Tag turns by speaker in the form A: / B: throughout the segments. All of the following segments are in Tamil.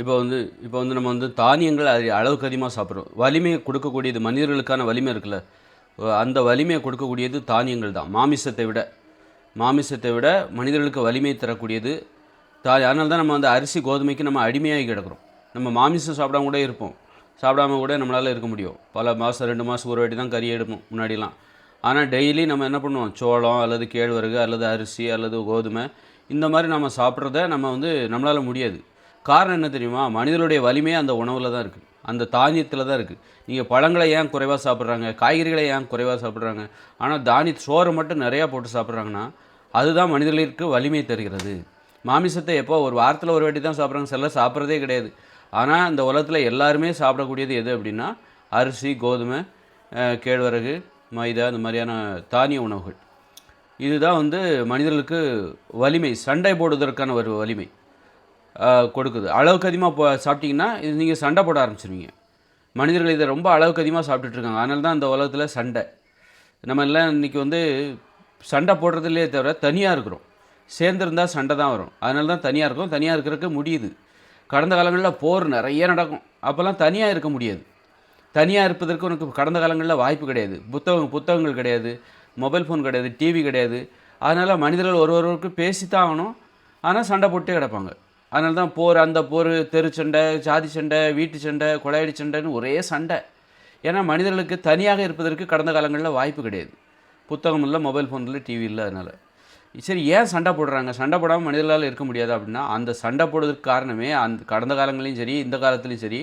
A: இப்போ வந்து இப்போ வந்து நம்ம வந்து தானியங்கள் அது அளவுக்கு அதிகமாக சாப்பிட்றோம். வலிமையை கொடுக்கக்கூடியது மனிதர்களுக்கான வலிமை இருக்குல்ல. அந்த வலிமையை கொடுக்கக்கூடியது தானியங்கள் தான். மாமிசத்தை விட மாமிசத்தை விட மனிதர்களுக்கு வலிமை தரக்கூடியது தா அதனால தான் நம்ம வந்து அரிசி கோதுமைக்கு நம்ம அடிமையாகி கிடக்குறோம். நம்ம மாமிசம் சாப்பிடாம கூட இருப்போம். சாப்பிடாம கூட நம்மளால் இருக்க முடியும். பல மாதம் ரெண்டு மாதம் ஒரு வாட்டி தான் கறி எடுப்போம் முன்னாடிலாம். ஆனால் டெய்லி நம்ம என்ன பண்ணுவோம்? சோளம் அல்லது கேழ்வரகு அல்லது அரிசி அல்லது கோதுமை இந்த மாதிரி நம்ம சாப்பிட்றத நம்ம வந்து நம்மளால் முடியாது. காரணம் என்ன தெரியுமா? மனிதனுடைய வலிமையே அந்த உணவில் தான் இருக்குது அந்த தானியத்தில் தான் இருக்குது நீங்கள் பழங்களை ஏன் குறைவாக சாப்பிட்றாங்க? காய்கறிகளை ஏன் குறைவாக சாப்பிட்றாங்க? ஆனால் தானிய சோறை மட்டும் நிறையா போட்டு சாப்பிட்றாங்கன்னா அதுதான் மனிதர்களுக்கு வலிமை தருகிறது. மாமிசத்தை எப்போ ஒரு வாரத்தில் ஒரு வாட்டி தான் சாப்பிட்றாங்க. சிலர் சாப்பிட்றதே கிடையாது. ஆனால் இந்த உலகத்தில் எல்லாருமே சாப்பிடக்கூடியது எது அப்படின்னா அரிசி கோதுமை கேழ்வரகு மைதா இந்த மாதிரியான தானிய உணவுகள். இதுதான் வந்து மனிதர்களுக்கு வலிமை. சண்டை போடுவதற்கான ஒரு வலிமை. கொடுக்குது. அளவுக்கு அதிகமாக போ சாப்பிட்டீங்கன்னா இது நீங்கள் சண்டை போட ஆரம்பிச்சிருவீங்க. மனிதர்கள் இதை ரொம்ப அளவுக்கு அதிகமாக சாப்பிட்டுட்ருக்காங்க அதனால தான் இந்த உலகத்தில் சண்டை. நம்ம எல்லாம் இன்றைக்கி வந்து சண்டை போடுறதுலே தவிர தனியாக இருக்கிறோம். சேர்ந்துருந்தா சண்டை தான் வரும். அதனால தான் தனியாக இருக்கும். தனியாக இருக்கிறதுக்கு முடியுது. கடந்த காலங்களில் போர் நிறைய நடக்கும். அப்போல்லாம் தனியாக இருக்க முடியாது. தனியாக இருப்பதற்கு உனக்கு கடந்த காலங்களில் வாய்ப்பு கிடையாது. புத்தகம் புத்தகங்கள் கிடையாது. மொபைல் ஃபோன் கிடையாது. டிவி கிடையாது. அதனால் மனிதர்கள் ஒருவருக்கு பேசித்தான் ஆகணும். ஆனால் சண்டை போட்டே கிடப்பாங்க. அதனால தான் போர் அந்த போர் தெரு சண்டை ஜாதி சண்டை வீட்டு சண்டை கொலையடி சண்டைன்னு ஒரே சண்டை. ஏன்னா மனிதர்களுக்கு தனியாக இருப்பதற்கு கடந்த காலங்களில் வாய்ப்பு கிடையாது. புத்தகம் இல்லை மொபைல் ஃபோன் இல்லை டிவி இல்லை அதனால். சரி ஏன் சண்டை போடுறாங்க? சண்டை போடாமல் மனிதர்களால் இருக்க முடியாது அப்படின்னா அந்த சண்டை போடுறதுக்கு காரணமே அந்த கடந்த காலங்களையும் சரி இந்த காலத்துலேயும் சரி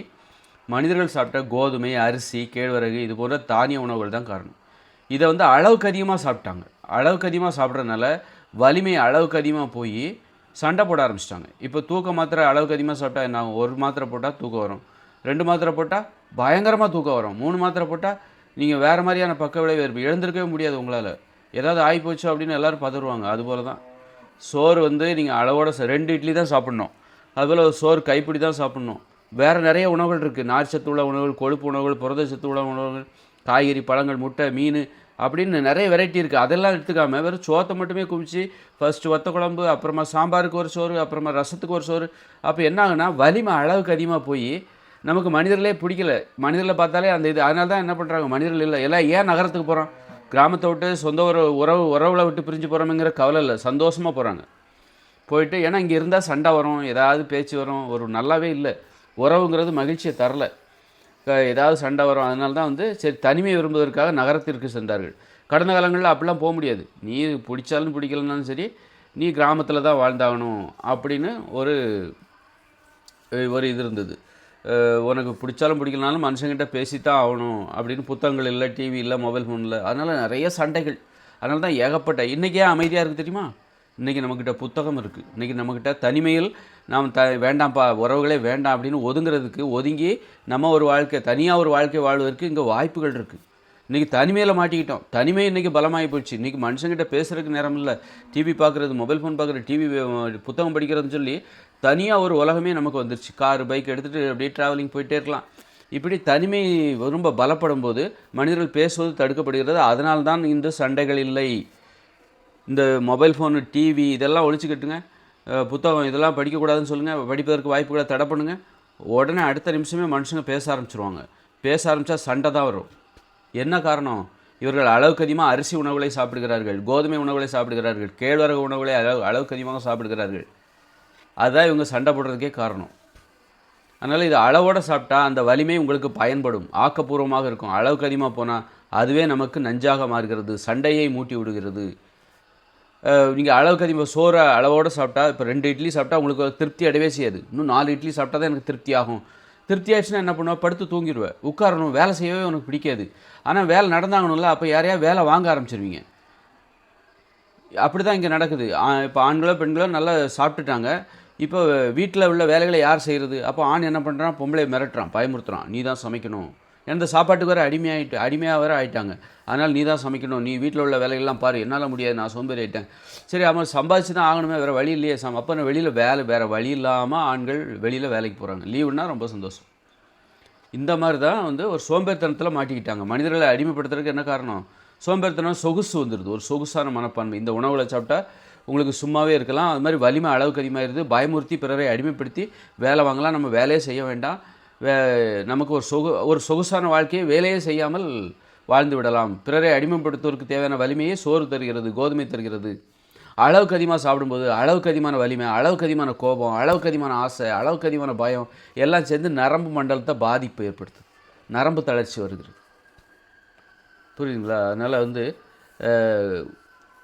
A: மனிதர்கள் சாப்பிட்ட கோதுமை அரிசி கேழ்வரகு இது போன்ற தானிய உணவுகள் தான் காரணம். இதை வந்து அளவுக்கு அதிகமாக சாப்பிட்டாங்க. அளவுக்கு அதிகமாக சாப்பிட்றதுனால வலிமை அளவுக்கு அதிகமாக போய் சண்டை போட ஆரம்பிச்சிட்டாங்க. இப்போ தூக்க மாத்திரை அளவுக்கு அதிகமாக சாப்பிட்டா என்ன ஒரு மாத்திரை போட்டால் தூக்கம் வரும். ரெண்டு மாத்திரை போட்டால் பயங்கரமாக தூக்கம் வரும். மூணு மாத்திரை போட்டால் நீங்கள் வேறு மாதிரியான பக்க விளைவு ஏற்படும் எழுந்திருக்கவே முடியாது உங்களால். ஏதாவது ஆகி போச்சு அப்படின்னு எல்லோரும் பதறுவாங்க. அதுபோல் தான் சோறு வந்து நீங்கள் அளவோட ரெண்டு இட்லி தான் சாப்பிட்ணும். அதுபோல் சோறு கைப்பிடி தான் சாப்பிட்ணும். வேறு நிறைய உணவுகள் இருக்குது நார்ச்சத்து உள்ள உணவுகள் கொழுப்பு உணவுகள் புரதச்சத்து உள்ள உணவுகள் காய்கறி பழங்கள் முட்டை மீன் அப்படின்னு நிறைய வெரைட்டி இருக்குது அதெல்லாம் எடுத்துக்காம வெறும் சோத்தை மட்டுமே குமிச்சு ஃபஸ்ட்டு ஒத்த குழம்பு அப்புறமா சாம்பாருக்கு ஒரு சோறு அப்புறமா ரசத்துக்கு ஒரு சோறு. அப்போ என்ன ஆகுனா வலிமை அளவுக்கு அதிகமாக போய் நமக்கு மனிதர்களே பிடிக்கல. மனிதரில் பார்த்தாலே அந்த இது அதனால தான் என்ன பண்ணுறாங்க மனிதர்கள் இல்லை. எல்லாம் ஏன் நகரத்துக்கு போகிறோம் கிராமத்தை விட்டு சொந்த ஒரு உறவு உறவுல விட்டு பிரிஞ்சு போகிறோமேங்கிற கவலை இல்லை. சந்தோஷமாக போகிறாங்க போயிட்டு ஏன்னா இங்கே இருந்தால் சண்டை வரும் ஏதாவது பேச்சு வரும். ஒரு நல்லாவே இல்லை. உறவுங்கிறது மகிழ்ச்சியை தரல. ஏதாவது சண்டை வரும். அதனால தான் வந்து சரி தனிமை விரும்புவதற்காக நகரத்திற்கு சென்றார்கள். கடந்த காலங்களில் அப்படிலாம் போக முடியாது. நீ பிடிச்சாலும் பிடிக்கலனாலும் சரி நீ கிராமத்தில் தான் வாழ்ந்தாகணும் அப்படின்னு ஒரு ஒரு இது இருந்தது. உனக்கு பிடிச்சாலும் பிடிக்கலனாலும் மனுஷங்கிட்ட பேசித்தான் ஆகணும் அப்படின்னு புத்தகங்கள் இல்லை டிவி இல்லை மொபைல் ஃபோன் இல்லை. அதனால் நிறைய சண்டைகள். அதனால தான் ஏகப்பட்ட இன்றைக்கே அமைதியாக இருக்குது தெரியுமா? இன்றைக்கி நம்மக்கிட்ட புத்தகம் இருக்குது இன்றைக்கி நம்மக்கிட்ட தனிமையில் நாம் த வேண்டாம்ப்பா உறவுகளே வேண்டாம் அப்படின்னு ஒதுங்கிறதுக்கு ஒதுங்கி நம்ம ஒரு வாழ்க்கை தனியாக ஒரு வாழ்க்கை வாழ்வதற்கு இங்கே வாய்ப்புகள் இருக்குது இன்றைக்கி தனிமையில் மாட்டிக்கிட்டோம். தனிமை இன்றைக்கி பலமாகி போச்சு. இன்றைக்கி மனுஷங்கிட்ட பேசுகிறதுக்கு நேரம் இல்லை. டிவி பார்க்குறது மொபைல் ஃபோன் பார்க்குறது டிவி புத்தகம் படிக்கிறதுன்னு சொல்லி தனியாக ஒரு உலகமே நமக்கு வந்துருச்சு. கார் பைக் எடுத்துகிட்டு அப்படியே ட்ராவலிங் போயிட்டே இருக்கலாம். இப்படி தனிமை ரொம்ப பலப்படும் போது மனிதர்கள் பேசுவது தடுக்கப்படுகிறது. அதனால்தான் இந்த சண்டைகள் இல்லை. இந்த மொபைல் ஃபோனு டிவி இதெல்லாம் ஒழிச்சுக்கிட்டுங்க. புத்தகம் இதெல்லாம் படிக்கக்கூடாதுன்னு சொல்லுங்கள் படிப்பதற்கு வாய்ப்புகளை தடை பண்ணுங்கள் உடனே அடுத்த நிமிஷமே மனுஷங்க பேச ஆரம்பிச்சிருவாங்க. பேச ஆரம்பித்தா சண்டை தான் வரும். என்ன காரணம்? இவர்கள் அளவுக்கு அதிகமாக அரிசி உணவுகளை சாப்பிடுகிறார்கள் கோதுமை உணவுகளை சாப்பிடுகிறார்கள் கேழ்வரகு உணவுகளை அளவு அளவுக்கு அதிகமாக சாப்பிடுகிறார்கள். அதுதான் இவங்க சண்டை போடுறதுக்கே காரணம். அதனால் இது அளவோடு சாப்பிட்டா அந்த வலிமை உங்களுக்கு பயன்படும். ஆக்கப்பூர்வமாக இருக்கும். அளவுக்கு அதிகமாக போனால் அதுவே நமக்கு நஞ்சாக மாறுகிறது. சண்டையை மூட்டி விடுகிறது. நீங்கள் அளவுக்கு அதிகமாக சோறை அளவோடு சாப்பிட்டா இப்போ ரெண்டு இட்லி சாப்பிட்டா உங்களுக்கு திருப்தி அடையவே செய்யாது. இன்னும் நாலு இட்லி சாப்பிட்டா தான் எனக்கு திருப்தி ஆகும். திருப்தி ஆயிடுச்சுன்னா என்ன பண்ணுவேன் படுத்து தூங்கிடுவேன் உட்காரணும். வேலை செய்யவே உனக்கு பிடிக்காது. ஆனால் வேலை நடந்தாங்கணும்ல அப்போ யாரையா வேலை வாங்க ஆரம்பிச்சிருவீங்க. அப்படி தான் இங்கே நடக்குது. இப்போ ஆண்களோ பெண்களோ நல்லா சாப்பிட்டுட்டாங்க. இப்போ வீட்டில் உள்ள வேலைகளை யார் செய்கிறது அப்போ ஆண் என்ன பண்ணுறான் பொம்பளை மிரட்டுறான் பயமுறுத்துறான். நீ தான் சமைக்கணும். எந்த சாப்பாட்டுக்கு வர அடிமையாகிட்டு அடிமையாக வர ஆயிட்டாங்க. அதனால் நீ தான் சமைக்கணும். நீ வீட்டில் உள்ள வேலைகள்லாம் பாரு. என்னால் முடியாது. நான் சோம்பேறி ஆயிட்டேன் சரி அவன் சம்பாதிச்சு தான் ஆகணுமே வேறு வழி இல்லையே சம். அப்போ வெளியில் வேலை வேறு வழி இல்லாமல் ஆண்கள் வெளியில் வேலைக்கு போகிறாங்க லீவுனா ரொம்ப சந்தோஷம். இந்த மாதிரி தான் வந்து ஒரு சோம்பேறித்தனத்தில் மாட்டிக்கிட்டாங்க. மனிதர்களை அடிமைப்படுத்துறதுக்கு என்ன காரணம்? சோம்பேறித்தனம் சொகுசு வந்துடுது. ஒரு சொகுசான மனப்பான்மை. இந்த உணவுகளை சாப்பிட்டா உங்களுக்கு சும்மாவே இருக்கலாம். அது மாதிரி வலிமை அளவுக்கு அதிகமாகிடுது பயமுறுத்தி பிறரை அடிமைப்படுத்தி வேலை வாங்கலாம். நம்ம வேலையே செய்ய வேண்டாம். வே நமக்கு ஒரு சொகு ஒரு சொகுசான வாழ்க்கையை வேலையே செய்யாமல் வாழ்ந்து விடலாம். பிறரை அடிமைப்படுத்துவதற்கு தேவையான வலிமையை சோறு தருகிறது கோதுமை தருகிறது. அளவுக்கு அதிகமாக சாப்பிடும்போது அளவுக்கு அதிகமான வலிமை அளவுக்கு அதிகமான கோபம் அளவுக்கு அதிகமான ஆசை அளவுக்கு அதிகமான பயம் எல்லாம் சேர்ந்து நரம்பு மண்டலத்தை பாதிப்பு ஏற்படுத்துது. நரம்பு தளர்ச்சி வருகிறது. புரியுதுங்களா? அதனால் வந்து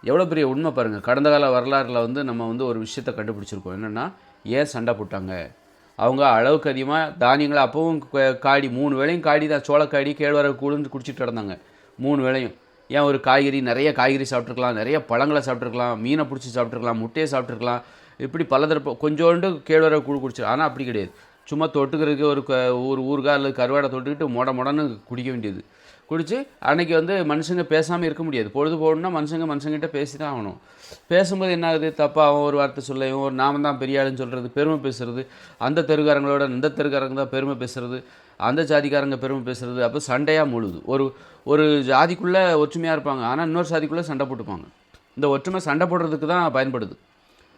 A: எவ்வளோ பெரிய உண்மை பாருங்கள் கடந்த கால வரலாறில் வந்து நம்ம வந்து ஒரு விஷயத்தை கண்டுபிடிச்சிருக்கோம். என்னென்னா ஏன் சண்டை போட்டாங்க? அவங்க அளவுக்கு அதிகமாக தானியங்களை அப்பவும் காடி மூணு வேளையும் காடி தான் சோளக்காடி கேழ்வரகு கூழுன்னு குடிச்சிட்டு கிடந்தாங்க. மூணு வேளையும். ஏன் ஒரு காய்கறி நிறைய காய்கறி சாப்பிட்ருக்கலாம் நிறைய பழங்களை சாப்பிட்ருக்கலாம் மீனை பிடிச்சி சாப்பிட்ருக்கலாம் முட்டையை சாப்பிட்ருக்கலாம் இப்படி பலதரப்பு கொஞ்சோண்டு கேழ்வரகு கூழ் குடிச்சு ஆனால் அப்படி கிடையாது. சும்மா தொட்டுக்கிறதுக்கு ஒரு க ஒரு ஊறுகாய் அல்லது கருவாடை தொட்டுக்கிட்டு மொட மொடன்னு குடிக்க வேண்டியது. குடித்து அன்னைக்கு வந்து மனுஷங்க பேசாமல் இருக்க முடியாது. பொழுது போகணுன்னா மனுஷங்க மனுஷங்கிட்ட பேசி தான் ஆகணும். பேசும்போது என்ன ஆகுது? தப்பாக அவன் ஒரு வார்த்தை சொல்ல இவன் ஒரு நாம தான் பெரிய ஆளுன்னு சொல்கிறது பெருமை பேசுறது. அந்த தெருக்காரங்களோட இந்த தெருக்காரங்க தான் பெருமை பேசுறது. அந்த ஜாதிக்காரங்க பெருமை பேசுறது. அப்போ சண்டையாக முழுது. ஒரு ஒரு ஜாதிக்குள்ளே ஒற்றுமையாக இருப்பாங்க. ஆனால் இன்னொரு ஜாதிக்குள்ளே சண்டை போட்டுப்பாங்க. இந்த ஒற்றுமை சண்டை போடுறதுக்கு தான் பயன்படுது.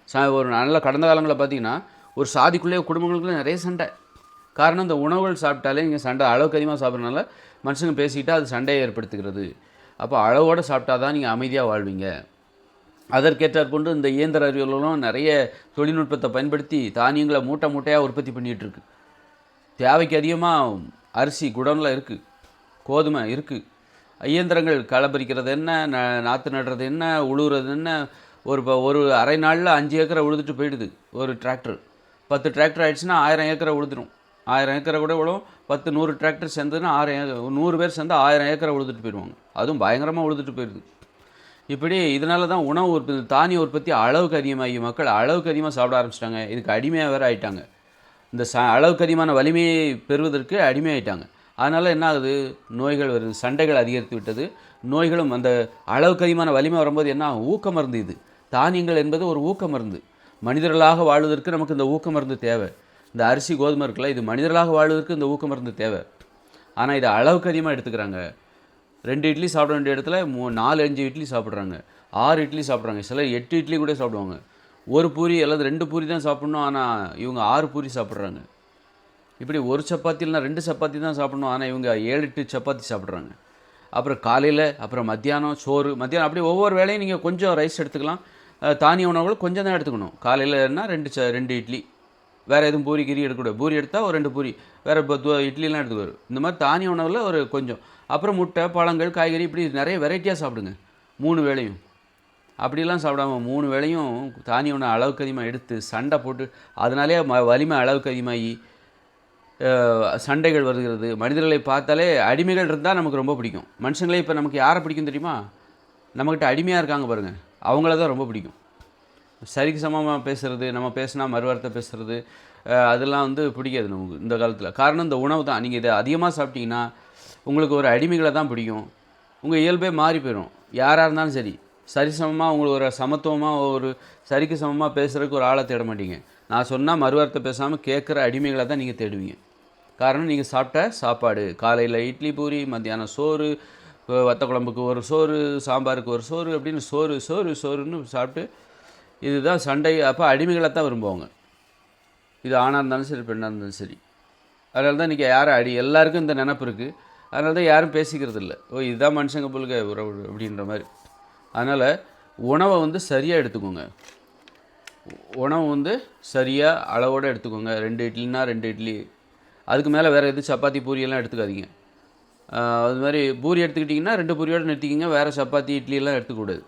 A: ச ஒரு நல்ல கடந்த காலங்களில் பார்த்தீங்கன்னா ஒரு சாதிக்குள்ளேயே குடும்பங்களுக்குள்ளே நிறைய சண்டை. காரணம் இந்த உணவுகள் சாப்பிட்டாலே இங்கே சண்டை அளவுக்கு அதிகமாக சாப்பிட்றதுனால மனுஷங்க பேசிக்கிட்டால் அது சண்டையை ஏற்படுத்துகிறது. அப்போ அளவோடு சாப்பிட்டா தான் நீங்கள் அமைதியாக வாழ்வீங்க. அதற்கேற்றாற் கொண்டு இந்த இயந்திர அறிவியலும் நிறைய தொழில்நுட்பத்தை பயன்படுத்தி தானியங்களை மூட்டை மூட்டையாக உற்பத்தி பண்ணிகிட்ருக்கு. தேவைக்கு அதிகமாக அரிசி குடோனில் இருக்குது கோதுமை இருக்குது இயந்திரங்கள் களை பறிக்கிறது என்ன ந- நாற்று நடுறது என்ன உழுவுறது என்ன? ஒரு ப- ஒரு அரை நாளில் அஞ்சு ஏக்கரை உழுதுட்டு போயிடுது ஒரு டிராக்டர். பத்து டிராக்டர் ஆயிடுச்சுன்னா ஆயிரம் ஏக்கரை உழுதுடும் ஆயிரம் ஏக்கரை கூட விழும் பத்து நூறு டிராக்டர் சேர்ந்ததுன்னா ஆயிரம் நூறு பேர் சேர்ந்து ஆயிரம் ஏக்கரை உழுதுட்டு போயிடுவாங்க. அதுவும் பயங்கரமாக உழுதுட்டு போயிடுது. இப்படி இதனால தான் உணவு உற்பத்தி தானிய உற்பத்தி அளவுக்கு அதிகமாகி மக்கள் அளவுக்கு அதிகமாக சாப்பிட ஆரம்பிச்சிட்டாங்க. இதுக்கு அடிமையாக வேறு ஆயிட்டாங்க. இந்த ச அளவுக்கு அதிகமான வலிமையை பெறுவதற்கு அடிமையாயிட்டாங்க அதனால் என்ன ஆகுது? நோய்கள் வருது சண்டைகள் அதிகரித்து விட்டது. நோய்களும் அந்த அளவுக்கு அதிகமான வலிமை வரும்போது என்ன ஆகும்? ஊக்க மருந்து இது. தானியங்கள் என்பது ஒரு ஊக்க மருந்து. மனிதர்களாக வாழ்வதற்கு நமக்கு இந்த ஊக்க மருந்து தேவை. இந்த அரிசி கோதுமை இருக்குல்ல இது மனிதர்களாக வாழ்வதற்கு இந்த ஊக்க மருந்து தேவை. ஆனால் இதை அளவுக்கு அதிகமாக எடுத்துக்கிறாங்க. ரெண்டு இட்லி சாப்பிட வேண்டிய இடத்துல மூ நாலு அஞ்சு இட்லி சாப்பிட்றாங்க. ஆறு இட்லி சாப்பிட்றாங்க. சிலர் எட்டு இட்லி கூட சாப்பிடுவாங்க. ஒரு பூரி அல்லது ரெண்டு பூரி தான் சாப்பிட்ணும். ஆனால் இவங்க ஆறு பூரி சாப்பிட்றாங்க. இப்படி ஒரு சப்பாத்தி இல்லைனா ரெண்டு சப்பாத்தி தான் சாப்பிடணும். ஆனால் இவங்க ஏழு எட்டு சப்பாத்தி சாப்பிட்றாங்க. அப்புறம் காலையில் அப்புறம் மத்தியானம் சோறு. மத்தியானம் அப்படியே ஒவ்வொரு வேலையும் நீங்கள் கொஞ்சம் ரைஸ் எடுத்துக்கலாம். தானிய உணவுகள் கொஞ்சம் தான் எடுத்துக்கணும். காலையில் ரெண்டு ச ரெண்டு இட்லி. வேறு எதுவும் பூரி கிரி எடுக்கக்கூடாது. பூரி எடுத்தால் ஒரு ரெண்டு பூரி. வேறு இப்போ இட்லிலாம் எடுத்துக்குவார். இந்த மாதிரி தானிய உணவில் ஒரு கொஞ்சம். அப்புறம் முட்டை பழங்கள் காய்கறி இப்படி நிறைய வெரைட்டியாக சாப்பிடுங்க. மூணு வேளையும். அப்படிலாம் சாப்பிடாம மூணு வேளையும் தானிய உணவு அளவுக்கு அதிகமாக எடுத்து சண்டை போட்டு அதனாலே ம வலிமை அளவுக்கு அதிகமாகி சண்டைகள் வருகிறது. மனிதர்களை பார்த்தாலே அடிமைகள் இருந்தால் நமக்கு ரொம்ப பிடிக்கும். மனுஷங்களே இப்போ நமக்கு யாரை பிடிக்கும் தெரியுமா? நம்மக்கிட்ட அடிமையாக இருக்காங்க பாருங்கள் அவங்கள தான் ரொம்ப பிடிக்கும். சரிக்கு சமமாக பேசுகிறது நம்ம பேசினா மறுவார்த்தை பேசுகிறது அதெல்லாம் வந்து பிடிக்காது நமக்கு இந்த காலத்தில். காரணம் இந்த உணவு தான். நீங்கள் இதை அதிகமாக சாப்பிட்டீங்கன்னா உங்களுக்கு ஒரு அடிமைகளை தான் பிடிக்கும். உங்கள் இயல்பே மாறி போயிடும் யாராக இருந்தாலும் சரி சரிசமமாக உங்களுக்கு ஒரு சமத்துவமாக ஒரு சரிக்கு சமமாக பேசுகிறதுக்கு ஒரு ஆளை தேட மாட்டீங்க. நான் சொன்னால் மறுவார்த்தை பேசாமல் கேட்குற அடிமைகளை தான் நீங்கள் தேடுவீங்க. காரணம் நீங்கள் சாப்பிட்ட சாப்பாடு காலையில் இட்லி பூரி மத்தியானம் சோறு வத்த குழம்புக்கு ஒரு சோறு சாம்பாருக்கு ஒரு சோறு அப்படின்னு சோறு சோறு சோறுன்னு சாப்பிட்டு இதுதான் சண்டை. அப்போ அடிமைகளை தான் விரும்புவாங்க. இது ஆணாக இருந்தாலும் சரி பெண்ணாக இருந்தாலும் சரி. அதனால தான் இன்றைக்கி யாரும் அடி எல்லாருக்கும் இந்த நினப்பு இருக்குது அதனால தான் யாரும் பேசிக்கிறது இல்லை. ஓ இதுதான் மனுஷங்க போலுக்க உறவு அப்படின்ற மாதிரி. அதனால் உணவை வந்து சரியாக எடுத்துக்கோங்க. உணவு வந்து சரியாக அளவோடு எடுத்துக்கோங்க. ரெண்டு இட்லினா ரெண்டு இட்லி. அதுக்கு மேலே வேறு எதுவும் சப்பாத்தி பூரியெல்லாம் எடுத்துக்காதீங்க. அது மாதிரி பூரி எடுத்துக்கிட்டிங்கன்னா ரெண்டு பூரியோடு நிறுத்திக்கிங்க. வேறு சப்பாத்தி இட்லியெல்லாம் எடுத்துக்கூடாது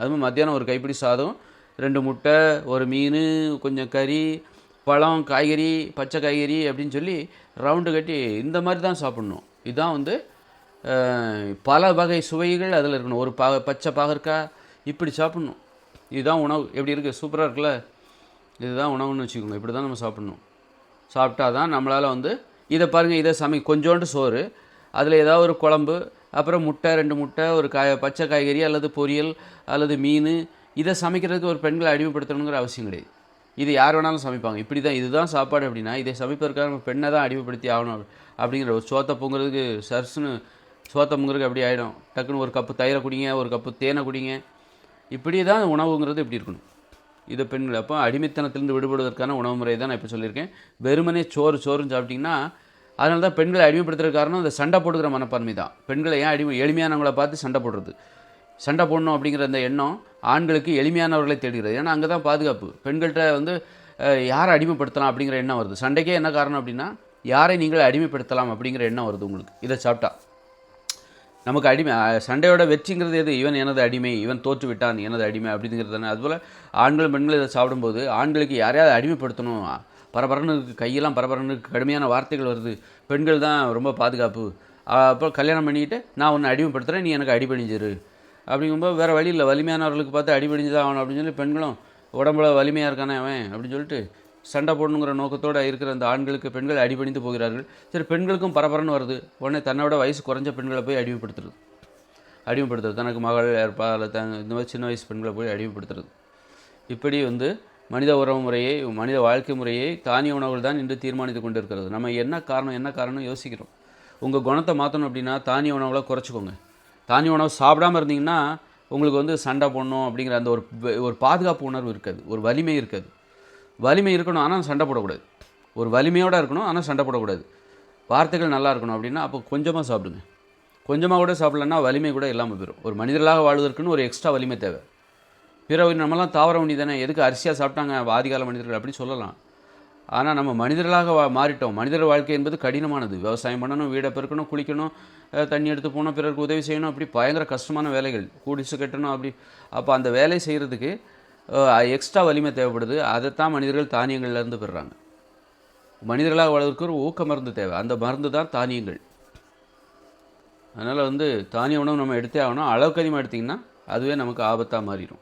A: அதுவும் மத்தியானம் ஒரு கைப்பிடி சாதம் ரெண்டு முட்டை ஒரு மீன் கொஞ்சம் கறி பழம் காய்கறி பச்சை காய்கறி அப்படின்னு சொல்லி ரவுண்டு கட்டி இந்த மாதிரி தான் சாப்பிட்ணும். இதுதான் வந்து பல வகை சுவைகள் அதில் இருக்கணும். ஒரு பா பச்சை பாகற்காய் இப்படி சாப்பிட்ணும். இதுதான் உணவு. எப்படி இருக்குது சூப்பராக இருக்குல்ல? இதுதான் உணவுன்னு வச்சுக்கோங்க. இப்படி தான் நம்ம சாப்பிட்ணும். சாப்பிட்டா தான் நம்மளால் வந்து இதை பாருங்கள் இதை சமை கொஞ்சோண்டு சோறு அதில் ஏதாவது ஒரு குழம்பு அப்புறம் முட்டை ரெண்டு முட்டை ஒரு காய பச்சை காய்கறி அல்லது பொரியல் அல்லது மீன் இதை சமைக்கிறதுக்கு ஒரு பெண்களை அடிமைப்படுத்தணுங்கிற அவசியம் கிடையாது. இது யார் வேணாலும் சமைப்பாங்க. இப்படி தான் இதுதான் சாப்பாடு அப்படின்னா இதை சமைப்பதற்காக நம்ம பெண்ணை தான் அடிமைப்படுத்தி ஆகணும் அப்படிங்கிற ஒரு சோத்தை பொங்குறதுக்கு சர்ஸ்னு சோத்தை பொங்குறதுக்கு அப்படி ஆகிடும் டக்குன்னு ஒரு கப்பு தயிரை குடிங்க ஒரு கப்பு தேனை குடிங்க. இப்படி தான் உணவுங்கிறது இப்படி இருக்கணும். இதை பெண்கள் அப்போ அடிமைத்தனத்திலிருந்து விடுபடுவதற்கான உணவு முறை தான் நான் இப்போ சொல்லியிருக்கேன். வெறுமனே சோறு சோறுன்னு சாப்பிட்டிங்கன்னா அதனால தான் பெண்களை அடிமைப்படுத்துகிற காரணம் இந்த சண்டை போடுகிற மனப்பான்மை தான். பெண்களை ஏன் அடிமை எளிமையானவங்களை பார்த்து சண்டை போடுறது. சண்டை போடணும் அப்படிங்கிற அந்த எண்ணம் ஆண்களுக்கு எளிமையானவர்களை தேடுகிறது. ஏன்னா அங்கே தான் பாதுகாப்பு. பெண்கள்கிட்ட வந்து யாரை அடிமைப்படுத்தலாம் அப்படிங்கிற எண்ணம் வருது. சண்டைக்கே என்ன காரணம் அப்படின்னா யாரை நீங்கள் அடிமைப்படுத்தலாம் அப்படிங்கிற எண்ணம் வருது உங்களுக்கு. இதை சாப்பிட்டா. நமக்கு அடிமை சண்டையோட வெற்றிங்கிறது எது? இவன் எனது அடிமை இவன் தோற்று விட்டான் எனது அடிமை அப்படிங்கிறது தானே. அதுபோல் ஆண்கள் பெண்கள் இதை சாப்பிடும்போது ஆண்களுக்கு யாரையாவது அடிமைப்படுத்தணும்? பரபரன்னு கையெல்லாம் பரபரன்னு கடுமையான வார்த்தைகள் வருது. பெண்கள் தான் ரொம்ப பாதுகாப்பு. அப்போ அப்புறம் கல்யாணம் பண்ணிக்கிட்டு நான் உன்னை அடிமைப்படுத்துகிறேன் நீ எனக்கு அடிபணிஞ்சிரு. அப்படிங்கும்போது வேறு வழி இல்லை. வலிமையானவர்களுக்கு பார்த்து அடிபணிஞ்சு தான் ஆகணும் அப்படின்னு சொல்லி பெண்களும் உடம்புல வலிமையாக இருக்கானே அவன்? அப்படின்னு சொல்லிட்டு சண்டை போடணுங்கிற நோக்கத்தோடு இருக்கிற அந்த ஆண்களுக்கு பெண்கள் அடிபணிந்து போகிறார்கள். சரி பெண்களுக்கும் பரபரன்னு வருது. உடனே தன்னோட வயசு குறைஞ்ச பெண்களை போய் அடிமைப்படுத்துறது. அடிமைப்படுத்துறது. தனக்கு மகள் ஏற்பாடு அல்ல இந்த மாதிரி சின்ன வயசு பெண்களை போய் அடிமைப்படுத்துறது. இப்படி வந்து மனித உறவு முறையை மனித வாழ்க்கை முறையை தானிய உணவுகள் தான் இன்று தீர்மானித்து கொண்டு இருக்கிறது நம்ம என்ன காரணம் என்ன காரணம் யோசிக்கிறோம். உங்கள் குணத்தை மாற்றணும் அப்படின்னா தானிய உணவுகளை குறைச்சிக்கோங்க. தானிய உணவு சாப்பிடாம இருந்தீங்கன்னா உங்களுக்கு வந்து சண்டை போடணும் அப்படிங்கிற அந்த ஒரு ஒரு பாதுகாப்பு உணர்வு இருக்காது. ஒரு வலிமை இருக்காது. வலிமை இருக்கணும் ஆனால் சண்டை போடக்கூடாது. ஒரு வலிமையோடு இருக்கணும் ஆனால் சண்டை போடக்கூடாது. வார்த்தைகள் நல்லா இருக்கணும் அப்படின்னா அப்போ கொஞ்சமாக சாப்பிடுங்க. கொஞ்சமாக கூட சாப்பிட்லன்னா வலிமை கூட இல்லாமல் போயிடும் ஒரு மனிதர்களாக வாழ்வதற்குன்னு ஒரு எக்ஸ்ட்ரா வலிமை தேவை. பிற நம்மலாம் தாவர உண்ணி தானே எதுக்கு அரிசியாக சாப்பிட்டாங்க ஆதிகால மனிதர்கள் அப்படின்னு சொல்லலாம். ஆனால் நம்ம மனிதர்களாக வா மாறிட்டோம். மனிதர் வாழ்க்கை என்பது கடினமானது. விவசாயம் பண்ணணும் வீடை பெருக்கணும் குளிக்கணும் தண்ணி எடுத்து போகணும் பிறருக்கு உதவி செய்யணும் அப்படி பயங்கர கஷ்டமான வேலைகள். கூடிசு கட்டணும் அப்படி. அப்போ அந்த வேலை செய்கிறதுக்கு எக்ஸ்ட்ரா வலிமை தேவைப்படுது. அதைத்தான் மனிதர்கள் தானியங்கள்லேருந்து பெறுறாங்க. மனிதர்களாக வாழ்வதற்கு ஒரு ஊக்க மருந்து தேவை. அந்த மருந்து தான் தானியங்கள். அதனால் வந்து தானிய உணவு நம்ம எடுத்தே ஆகணும். அளவுக்கு அதிகமாக எடுத்திங்கன்னா அதுவே நமக்கு ஆபத்தாக மாறிடும்.